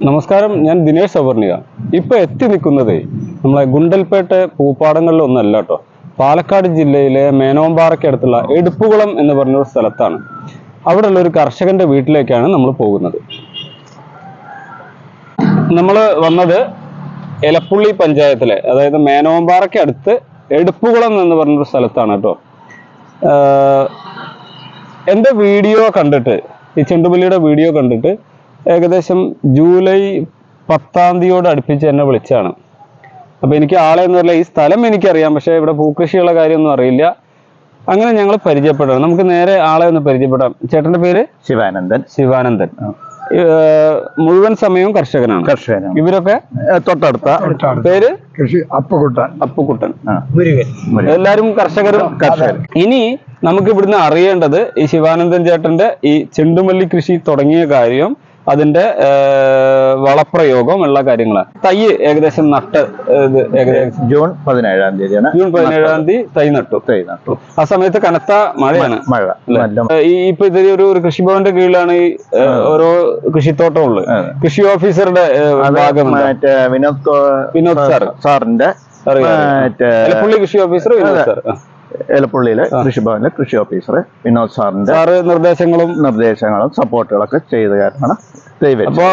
നമസ്കാരം ഞാൻ ദിനേഷ് സവർണിക ഇപ്പൊ എത്തി നിൽക്കുന്നത് നമ്മളെ ഗുണ്ടൽപേട്ട പൂപ്പാടങ്ങളിലൊന്നല്ല കേട്ടോ പാലക്കാട് ജില്ലയിലെ മേനോമ്പാറയ്ക്കടുത്തുള്ള എടുപ്പുകുളം എന്ന് പറഞ്ഞ ഒരു സ്ഥലത്താണ്. അവിടെയുള്ള ഒരു കർഷകന്റെ വീട്ടിലേക്കാണ് നമ്മൾ പോകുന്നത്. നമ്മൾ വന്നത് എലപ്പുള്ളി പഞ്ചായത്തിലെ അതായത് മേനോമ്പാറയ്ക്ക് അടുത്ത് എടുപ്പുകുളം എന്ന് പറഞ്ഞൊരു സ്ഥലത്താണ് കേട്ടോ എന്റെ വീഡിയോ കണ്ടിട്ട് ഈ ചെണ്ടുമല്ലിയുടെ വീഡിയോ കണ്ടിട്ട് ഏകദേശം ജൂലൈ പത്താം തീയതിയോട് അടുപ്പിച്ച് എന്നെ വിളിച്ചാണ്. അപ്പോൾ എനിക്ക് ആളെ എന്ന് പറഞ്ഞാൽ ഈ സ്ഥലം എനിക്കറിയാം പക്ഷേ ഇവിടെ പൂക്കൃഷിയുള്ള കാര്യമൊന്നും അറിയില്ല. അങ്ങനെ ഞങ്ങൾ പരിചയപ്പെടണം നമുക്ക് നേരെ ആളെ ഒന്ന് പരിചയപ്പെടാം. ചേട്ടന്റെ പേര്? ശിവാനന്ദൻ. ശിവാനന്ദൻ. മുഴുവൻ സമയവും കർഷകനാണ്. കർഷകനാണ്. ഇവരൊക്കെ തൊട്ടടുത്ത. പേര്? കൃഷി അപ്പുകുട്ടൻ. മുരുകൻ. എല്ലാരും കർഷകരും കർഷകർ. ഇനി നമുക്ക് ഇവിടുന്ന് അറിയേണ്ടത് ഈ ശിവാനന്ദൻ ചേട്ടന്റെ ഈ ചെണ്ടുമല്ലി കൃഷി തുടങ്ങിയ കാര്യം അതിന്റെ വളപ്രയോഗം ഉള്ള കാര്യങ്ങളാണ്. തൈ ഏകദേശം നട്ട് ഇത് ഏകദേശം ജൂൺ പതിനേഴാം തീയതിയാണ് ജൂൺ പതിനേഴാം തീയതി തൈ നട്ടു. തൈ നട്ടു. ആ സമയത്ത് കനത്ത മഴയാണ്. മഴ. ഈ ഇപ്പൊ ഇത് ഒരു കൃഷിഭവന്റെ കീഴിലാണ് ഈ ഓരോ കൃഷിത്തോട്ടം ഉള്ളത്. കൃഷി ഓഫീസറുടെ ഭാഗം വിനോദ് വിനോദ് സാർ സാറിന്റെ പുള്ളി കൃഷി ഓഫീസർ വിനോദ് സാർ. എലപ്പുള്ളിയിലെ കൃഷിഭവനിലെ കൃഷി ഓഫീസർ വിനോദ് സാറിന്റെ സാറ് നിർദ്ദേശങ്ങളും നിർദ്ദേശങ്ങളും സപ്പോർട്ടുകളൊക്കെ ചെയ്ത കാരണമാണ് തൈ വെച്ചത്. അപ്പോ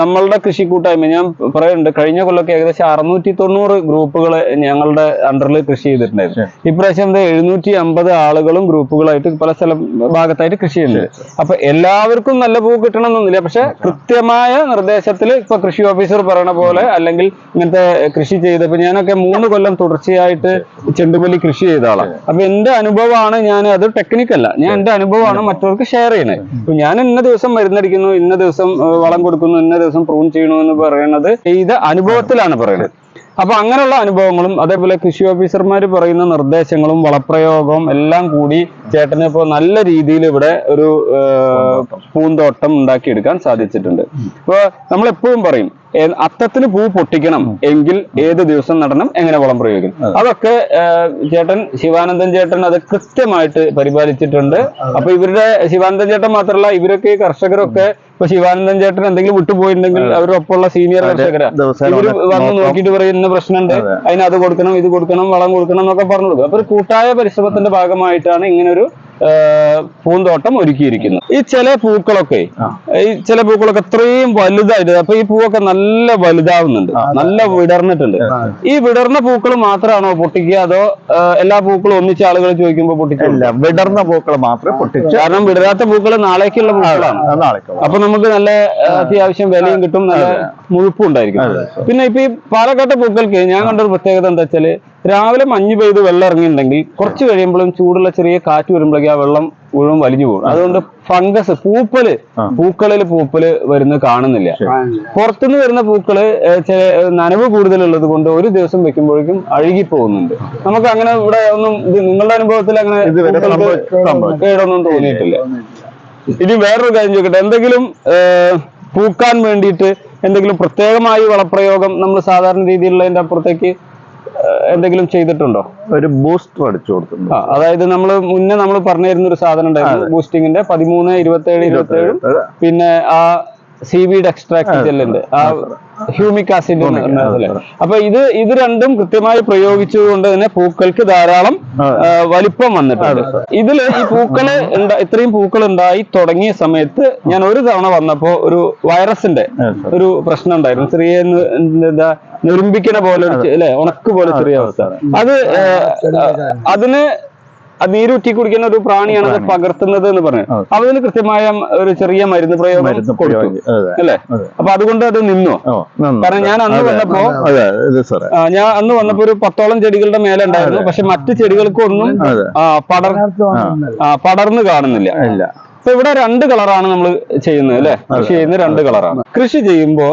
നമ്മളുടെ കൃഷി കൂട്ടായ്മ ഞാൻ പറയുന്നുണ്ട് കഴിഞ്ഞ കൊല്ലൊക്കെ ഏകദേശം അറുന്നൂറ്റി തൊണ്ണൂറ് ഗ്രൂപ്പുകൾ ഞങ്ങളുടെ അണ്ടറിൽ കൃഷി ചെയ്തിട്ടുണ്ടായിരുന്നു. ഇപ്രാവശ്യം എഴുന്നൂറ്റി അമ്പത് ആളുകളും ഗ്രൂപ്പുകളായിട്ട് പല സ്ഥല ഭാഗത്തായിട്ട് കൃഷി ചെയ്യുന്നുണ്ട്. അപ്പൊ എല്ലാവർക്കും നല്ല പൂ കിട്ടണം എന്നൊന്നുമില്ല പക്ഷെ കൃത്യമായ നിർദ്ദേശത്തിൽ ഇപ്പൊ കൃഷി ഓഫീസർ പറയണ പോലെ അല്ലെങ്കിൽ ഇങ്ങനത്തെ കൃഷി ചെയ്തപ്പോ ഞാനൊക്കെ മൂന്ന് കൊല്ലം തുടർച്ചയായിട്ട് ചെണ്ടുമല്ലി കൃഷി ചെയ്ത ആളാണ് അപ്പൊ എന്റെ അനുഭവമാണ് ഞാൻ അത് ടെക്നിക്കല്ല. ഞാൻ എന്റെ അനുഭവമാണ് മറ്റവർക്ക് ഷെയർ ചെയ്യുന്നത് ഇപ്പൊ ഞാൻ ഇന്ന ദിവസം മരുന്നടിക്കുന്നു ഇന്ന ദിവസം ഏർ, വളം കൊടുക്കുന്നു ഇന്ന ദിവസം പ്രൂൺ ചെയ്യണു എന്ന് പറയുന്നത് ചെയ്ത അനുഭവത്തിലാണ് പറയുന്നത്. അപ്പൊ അങ്ങനെയുള്ള അനുഭവങ്ങളും അതേപോലെ കൃഷി ഓഫീസർമാർ പറയുന്ന നിർദ്ദേശങ്ങളും വളപ്രയോഗവും എല്ലാം കൂടി ചേട്ടന് ഇപ്പോൾ നല്ല രീതിയിൽ ഇവിടെ ഒരു പൂന്തോട്ടം ഉണ്ടാക്കിയെടുക്കാൻ സാധിച്ചിട്ടുണ്ട്. അപ്പൊ നമ്മൾ എപ്പോഴും പറയും അത്തത്തിന് പൂ പൊട്ടിക്കണം എങ്കിൽ ഏത് ദിവസം നടണം എങ്ങനെ വളം പ്രയോഗിക്കണം? അതൊക്കെ ചേട്ടൻ ശിവാനന്ദൻ ചേട്ടൻ അത് കൃത്യമായിട്ട് പരിപാലിച്ചിട്ടുണ്ട്. അപ്പൊ ഇവരുടെ ശിവാനന്ദൻ ചേട്ടൻ മാത്രമല്ല ഇവരൊക്കെ കർഷകരൊക്കെ ഇപ്പൊ ശിവാനന്ദൻ ചേട്ടൻ എന്തെങ്കിലും വിട്ടുപോയിട്ടുണ്ടെങ്കിൽ അവരൊപ്പമുള്ള സീനിയർ കർഷകരാ. ഇവർ വന്ന് വന്ന് നോക്കാം. നോക്കിയിട്ട് പറയും ഇന്ന പ്രശ്നമുണ്ട്. അതെ. അതിന് അത് കൊടുക്കണം ഇത് കൊടുക്കണം വളം കൊടുക്കണം എന്നൊക്കെ പറഞ്ഞു കൊടുക്കും അപ്പൊ ഒരു കൂട്ടായ പരിശ്രമത്തിന്റെ ഭാഗമായിട്ടാണ് ഇങ്ങനെ ഒരു പൂന്തോട്ടം ഒരുക്കിയിരിക്കുന്നു. ഈ ചില പൂക്കളൊക്കെ. ഈ ചില പൂക്കളൊക്കെ ഇത്രയും വലുതായിട്ട് അപ്പൊ ഈ പൂവൊക്കെ നല്ല വലുതാവുന്നുണ്ട്. നല്ല വിടർന്നിട്ടുണ്ട്. ഈ വിടർന്ന പൂക്കൾ മാത്രമാണോ പൊട്ടിക്കുക അതോ എല്ലാ പൂക്കളും ഒന്നിച്ച് ആളുകൾ ചോദിക്കുമ്പോൾ പൊട്ടിക്കില്ല വിടർന്ന പൂക്കൾ മാത്രമേ പൊട്ടിച്ച് കാരണം വിടരാത്ത പൂക്കൾ നാളേക്കുള്ള പൂക്കളാണ്. അപ്പൊ നമുക്ക് നല്ല അത്യാവശ്യം വിലയും കിട്ടും നല്ല മുഴുപ്പും ഉണ്ടായിരിക്കും. പിന്നെ ഇപ്പൊ ഈ പാലക്കാട്ടെ പൂക്കൾക്ക് ഞാൻ കണ്ട ഒരു പ്രത്യേകത എന്താ വെച്ചാൽ രാവിലെ മഞ്ഞ് പെയ്ത് വെള്ളം ഇറങ്ങിയിട്ടുണ്ടെങ്കിൽ കുറച്ച് കഴിയുമ്പോഴും ചൂടുള്ള ചെറിയ കാറ്റ് വരുമ്പോഴേക്കും ആ വെള്ളം മുഴുവൻ വലിഞ്ഞു പോകും. അതുകൊണ്ട് ഫംഗസ് പൂപ്പൽ. പൂക്കളിൽ പൂപ്പൽ വരുന്ന കാണുന്നില്ല. പുറത്തുനിന്ന് വരുന്ന പൂക്കൾ നനവ് കൂടുതലുള്ളത് കൊണ്ട് ഒരു ദിവസം വെക്കുമ്പോഴേക്കും അഴുകി പോകുന്നുണ്ട് നമുക്ക് അങ്ങനെ ഇവിടെ ഒന്നും ഇത് നിങ്ങളുടെ അനുഭവത്തിൽ അങ്ങനെ. കേടൊന്നും തോന്നിയിട്ടില്ല. ഇനി വേറൊരു കാര്യം ചോദിക്കട്ടെ. എന്തെങ്കിലും പൂക്കാൻ വേണ്ടിയിട്ട് എന്തെങ്കിലും പ്രത്യേകമായി വളപ്രയോഗം നമ്മൾ സാധാരണ രീതിയിലുള്ളതിന്റെ അപ്പുറത്തേക്ക് എന്തെങ്കിലും ചെയ്തിട്ടുണ്ടോ? ഒരു ബൂസ്റ്റർ അടിച്ചു ആ അതായത് നമ്മൾ മുന്നേ നമ്മൾ പറഞ്ഞു തരുന്ന ഒരു സാധനം ഉണ്ടായിരുന്നു ബൂസ്റ്റിങ്ങിന്റെ പതിമൂന്ന് ഇരുപത്തി ഏഴ് ഇരുപത്തി ഏഴ് പിന്നെ ആ സീവീഡ് എക്സ്ട്രാക്ട് ചെല്ലുണ്ട് ആ ഹ്യൂമിക് ആസിഡ് അപ്പൊ ഇത് ഇത് രണ്ടും കൃത്യമായി പ്രയോഗിച്ചുകൊണ്ട് തന്നെ പൂക്കൾക്ക് ധാരാളം വലിപ്പം വന്നിട്ടുണ്ട്. ഇതിൽ ഈ പൂക്കൾ ഇത്രയും പൂക്കൾ ഉണ്ടായി തുടങ്ങിയ സമയത്ത് ഞാൻ ഒരു തവണ വന്നപ്പോ ഒരു വൈറസിന്റെ ഒരു പ്രശ്നം ഉണ്ടായിരുന്നു. ചെറിയ എന്താ നിരുമ്പിക്കണ പോലെ അല്ലെ? ഉണക്ക് പോലെ ചെറിയ അവസ്ഥ. അത് അതിന് അത് നീരൂറ്റി കുടിക്കുന്ന ഒരു പ്രാണിയാണ് അത് പകർത്തുന്നത് എന്ന് പറഞ്ഞു ആ. അപ്പൊ അതിന് കൃത്യമായ ഒരു ചെറിയ മരുന്ന് പ്രയോഗം കൊടുത്തു. അല്ലെ? അപ്പൊ അതുകൊണ്ട് അത് നിന്നോ. കാരണം ഞാൻ അന്ന് വന്നപ്പോ ഞാൻ അന്ന് വന്നപ്പോ ഒരു പത്തോളം ചെടികളുടെ മേലെ ഉണ്ടായിരുന്നു. പക്ഷെ മറ്റു ചെടികൾക്കൊന്നും. ആ, പടർ ആ, പടർന്ന് കാണുന്നില്ല. അപ്പൊ ഇവിടെ രണ്ട് കളറാണ് നമ്മൾ ചെയ്യുന്നത് അല്ലെ? കൃഷി ചെയ്യുന്ന രണ്ട് കളറാണ്. കൃഷി ചെയ്യുമ്പോ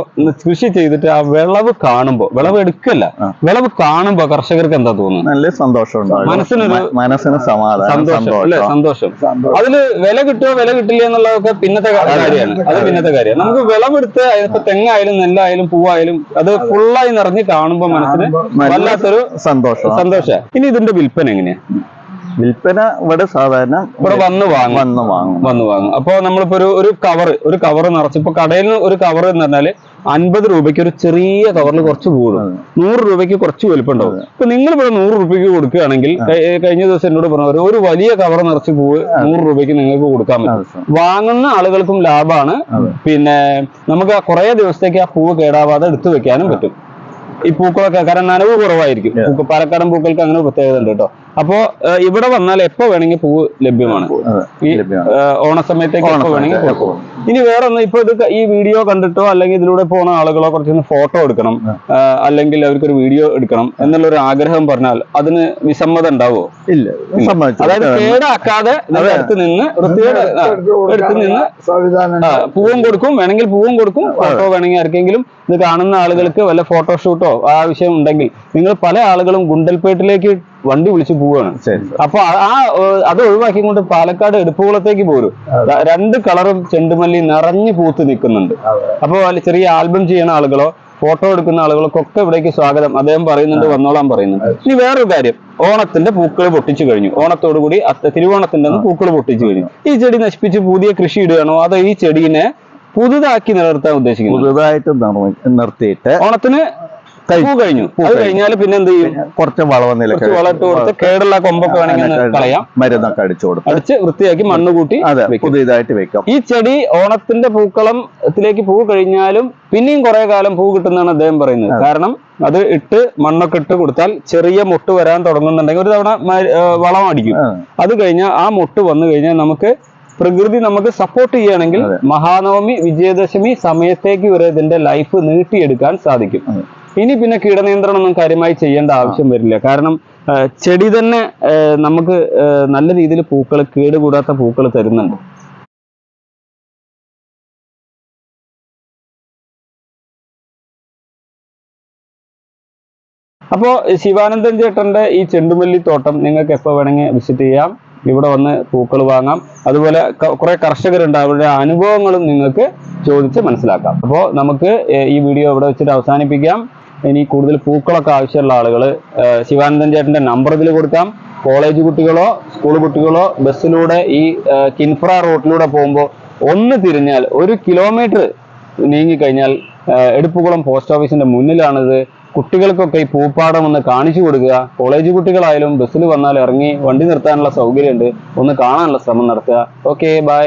കൃഷി ചെയ്തിട്ട് ആ വിളവ് കാണുമ്പോ വിളവ് എടുക്കല്ല വിളവ് കാണുമ്പോ കർഷകർക്ക് എന്താ തോന്നുന്നത്? നല്ല സന്തോഷം മനസ്സിനൊരു മനസ്സിന് സമാധാനം സന്തോഷം അല്ലെ? സന്തോഷം. അതിൽ വില കിട്ടുമോ വില കിട്ടില്ല എന്നുള്ളതൊക്കെ പിന്നത്തെ കാര്യമാണ്. അത് പിന്നത്തെ കാര്യം നമുക്ക് വിളവെടുത്ത് ഇപ്പൊ തെങ്ങായാലും നെല്ലായാലും പൂവായാലും അത് ഫുള്ളായി നിറഞ്ഞ് കാണുമ്പോ മനസ്സിന് വല്ലാത്തൊരു സന്തോഷം സന്തോഷം ഇനി ഇതിന്റെ വിൽപ്പന എങ്ങനെയാ? വിൽപ്പന ഇവിടെ സാധാരണ ഇവിടെ വന്ന് വാങ്ങും. വന്ന് വാങ്ങും. വന്ന് വാങ്ങും. അപ്പോൾ നമ്മളിപ്പോ ഒരു ഒരു കവർ ഒരു കവർ നിറച്ച് ഇപ്പൊ കടയിൽ നിന്ന് ഒരു കവർ എന്ന് പറഞ്ഞാൽ അൻപത് രൂപയ്ക്ക് ഒരു ചെറിയ കവറിൽ കുറച്ച് കൂടും. നൂറ് രൂപയ്ക്ക് കുറച്ച് വലുപ്പം ഉണ്ടാവും ഇപ്പൊ നിങ്ങൾ ഇവിടെ നൂറ് രൂപയ്ക്ക് കൊടുക്കുകയാണെങ്കിൽ കഴിഞ്ഞ ദിവസം എന്നോട് പറഞ്ഞു ഒരു- ഒരു വലിയ കവർ നിറച്ച് പൂവ് നൂറ് രൂപയ്ക്ക് നിങ്ങൾക്ക് കൊടുക്കാൻ പറ്റും. വാങ്ങുന്ന ആളുകൾക്കും ലാഭമാണ്. പിന്നെ നമുക്ക് ആ കുറെ ദിവസത്തേക്ക് ആ പൂവ് കേടാവാതെ എടുത്തു വെക്കാനും പറ്റും. ഈ പൂക്കളൊക്കെ കാരണം നനവ് കുറവായിരിക്കും. പൂക്ക പാലക്കാടൻ പൂക്കൾക്ക് അങ്ങനെ പ്രത്യേകത ഉണ്ട് കേട്ടോ. അപ്പോ ഇവിടെ വന്നാൽ എപ്പോ വേണമെങ്കിൽ പൂവ് ലഭ്യമാണ്? ഈ ഓണസമയത്തേക്ക് എപ്പോ വേണമെങ്കിൽ ഇനി വേറെ ഒന്ന് ഇപ്പൊ ഇത് ഈ വീഡിയോ കണ്ടിട്ടോ അല്ലെങ്കിൽ ഇതിലൂടെ പോണ ആളുകളോ കുറച്ചൊന്ന് ഫോട്ടോ എടുക്കണം അല്ലെങ്കിൽ അവർക്ക് അല്ലെങ്കിൽ അവർക്കൊരു വീഡിയോ എടുക്കണം എന്നുള്ള ഒരു ആഗ്രഹം പറഞ്ഞാൽ അതിന് വിസമ്മതം ഉണ്ടാവോ? ഇല്ല അതായത് കേടാക്കാതെ അടുത്ത് നിന്ന് വൃത്തിയുടെ നിന്ന് പൂവും കൊടുക്കും വേണമെങ്കിൽ പൂവും കൊടുക്കും ഫോട്ടോ വേണമെങ്കിൽ ആർക്കെങ്കിലും ഇത് കാണുന്ന ആളുകൾക്ക് വല്ല ഫോട്ടോഷൂട്ടോ ആവശ്യം ഉണ്ടെങ്കിൽ നിങ്ങൾ പല ആളുകളും ഗുണ്ടൽപേട്ടിലേക്ക് വണ്ടി വിളിച്ചു പോവുകയാണ്. അപ്പൊ ആ- അത് ഒഴിവാക്കിക്കൊണ്ട് പാലക്കാട് എടുപ്പുകുളത്തേക്ക് പോരും. രണ്ട് കളറും ചെണ്ടുമല്ലി നിറഞ്ഞു പൂത്ത് നിൽക്കുന്നുണ്ട്. അപ്പൊ ചെറിയ ആൽബം ചെയ്യുന്ന ആളുകളോ ഫോട്ടോ എടുക്കുന്ന ആളുകൾക്കൊക്കെ ഇവിടേക്ക് സ്വാഗതം. അദ്ദേഹം പറയുന്നുണ്ട് വന്നോളാൻ പറയുന്നുണ്ട് ഇനി വേറൊരു കാര്യം. ഓണത്തിന്റെ പൂക്കൾ പൊട്ടിച്ചു കഴിഞ്ഞു. ഓണത്തോടു കൂടി അത്ത തിരുവോണത്തിന്റെ പൂക്കൾ പൊട്ടിച്ചു കഴിഞ്ഞു. ഈ ചെടി നശിപ്പിച്ച് പുതിയ കൃഷി ഇടുകയാണോ? അതോ ഈ ചെടീനെ പുതുതാക്കി നിലനിർത്താൻ ഉദ്ദേശിക്കുന്നു പുതുതായിട്ട് നിർത്തിയിട്ട് ഓണത്തിന് പൂ കഴിഞ്ഞു. അത് കഴിഞ്ഞാൽ പിന്നെ എന്ത് ചെയ്യും? കുറച്ച് വളവന്നില വളമിട്ട് കൊടുത്ത് കേടുള്ള കൊമ്പൊക്കെ വേണമെങ്കിൽ കളയാം. മരുന്നൊക്കെ അടിച്ചു കൊടുത്ത് അടിച്ച് വൃത്തിയാക്കി മണ്ണ് കൂട്ടി അതെ പുതിയതായിട്ട് വെക്കാം. ഈ ചെടി ഓണത്തിന്റെ പൂക്കളത്തിലേക്ക് പൂ കഴിഞ്ഞാലും പിന്നെയും കുറെ കാലം പൂ കിട്ടുന്നതാണ് അദ്ദേഹം പറയുന്നത്. കാരണം അത് ഇട്ട് മണ്ണൊക്കെ ഇട്ട് കൊടുത്താൽ ചെറിയ മുട്ട് വരാൻ തുടങ്ങുന്നുണ്ടെങ്കിൽ ഒരു തവണ വളം അടിക്കും. അത് കഴിഞ്ഞാൽ ആ മുട്ട് വന്നു കഴിഞ്ഞാൽ നമുക്ക് പ്രകൃതി നമുക്ക് സപ്പോർട്ട് ചെയ്യുകയാണെങ്കിൽ മഹാനവമി വിജയദശമി സമയത്തേക്ക് വരെ ഇതിന്റെ ലൈഫ് നീട്ടിയെടുക്കാൻ സാധിക്കും. ഇനി പിന്നെ കീടനിയന്ത്രണം ഒന്നും കാര്യമായി ചെയ്യേണ്ട ആവശ്യം വരില്ല. കാരണം ചെടി തന്നെ നമുക്ക് നല്ല രീതിയിൽ പൂക്കൾ കേടുകൂടാത്ത പൂക്കൾ തരുന്നുണ്ട്. അപ്പോ ശിവാനന്ദൻ ചേട്ടന്റെ ഈ ചെണ്ടുമല്ലി തോട്ടം നിങ്ങൾക്ക് എപ്പോ വേണമെങ്കിൽ വിസിറ്റ് ചെയ്യാം. ഇവിടെ വന്ന് പൂക്കൾ വാങ്ങാം. അതുപോലെ കുറെ കർഷകരുണ്ട്. അവരുടെ അനുഭവങ്ങളും നിങ്ങൾക്ക് ചോദിച്ച് മനസ്സിലാക്കാം. അപ്പോൾ നമുക്ക് ഈ വീഡിയോ ഇവിടെ വെച്ചിട്ട് അവസാനിപ്പിക്കാം. ഇനി കൂടുതൽ പൂക്കളൊക്കെ ആവശ്യമുള്ള ആളുകൾ ശിവാനന്ദൻ ചേട്ടന്റെ നമ്പർ ഇതിൽ കൊടുക്കാം. കോളേജ് കുട്ടികളോ സ്കൂൾ കുട്ടികളോ ബസ്സിലൂടെ ഈ കിൻഫ്ര റോട്ടിലൂടെ പോകുമ്പോൾ ഒന്ന് തിരിഞ്ഞാൽ ഒരു കിലോമീറ്റർ നീങ്ങിക്കഴിഞ്ഞാൽ എടുപ്പുകുളം പോസ്റ്റ് ഓഫീസിന്റെ മുന്നിലാണിത്. കുട്ടികൾക്കൊക്കെ ഈ പൂപ്പാടം ഒന്ന് കാണിച്ചു കൊടുക്കുക. കോളേജ് കുട്ടികളായാലും ബസ്സിൽ വന്നാൽ ഇറങ്ങി വണ്ടി നിർത്താനുള്ള സൗകര്യമുണ്ട്. ഒന്ന് കാണാനുള്ള ശ്രമം നടത്തുക. Okay bye